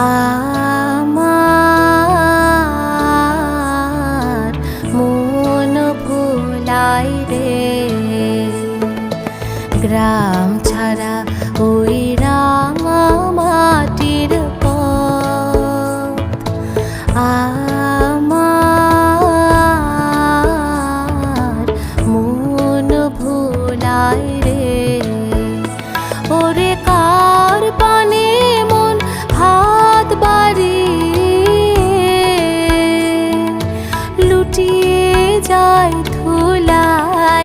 আমার মন ভুলাই রে। গ্রাম ছাড়া ওই রামা মাটির পথ। আমার মন ভুলাই রে। ওরে হারিয়ে যায়